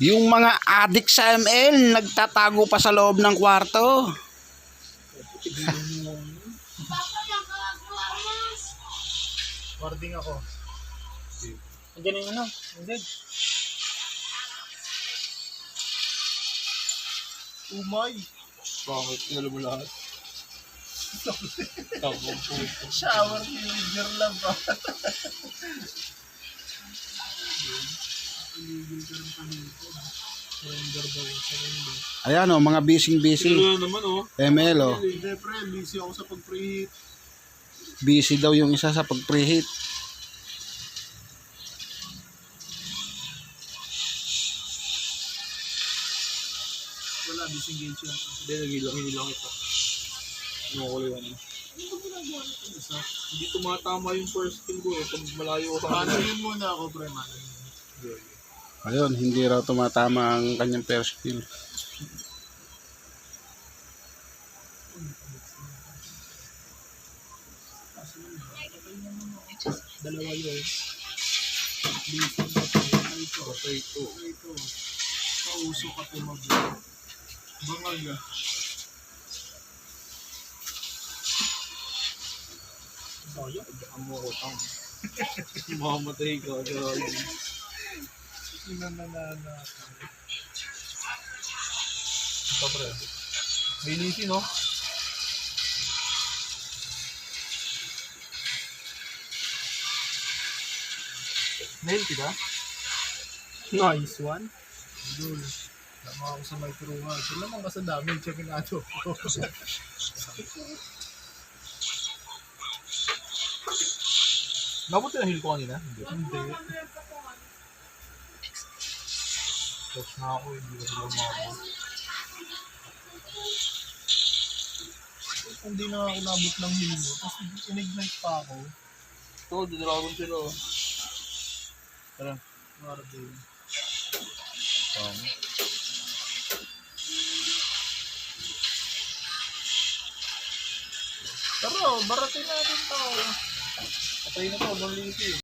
Yung mga adik sa ML, nagtatago pa sa loob ng kwarto. Warding ako. Andiyan yung ano, dead. Umay. Bakit? Tinalo mo lahat? Shower villager lang ba? Ayan o, mga busy-busy. Tinalo naman oh. ML o. Hindi pre, busy ako sa pag-preheat. Busy daw yung isa sa pag-preheat. Wala, disengage yan. Hindi, nagilang, hinilang ito. Kinukulo yan. Isa. Hindi tumatama yung first skill ko eh. Pag malayo ko sa Paano kanila. yun muna ako pre, man? Ayun, hindi raw tumatama ang kanyang first kill. Dalawa yun. Patay ito. Ito. Kauso ka tumag. Bangag ah. Sayang, ang mo ko tang. Mamamatay ka. Grabe. Inananana. Ito pre. May lisi no? Nail kita? Nice one. Idol. Tama ako sa micro nga. Ito naman kasi dami. Check nato. Nabuti na heal ko kanina? Hindi. Hindi. Touch na ako, hindi ko sila umabot. Hindi na ako nabot ng heal mo. Tapos in-ignite pa ako. Ito, didragon sila oh. Tara. Warding. Tama. Pero, baratin natin to. Patay na to, walang lisi.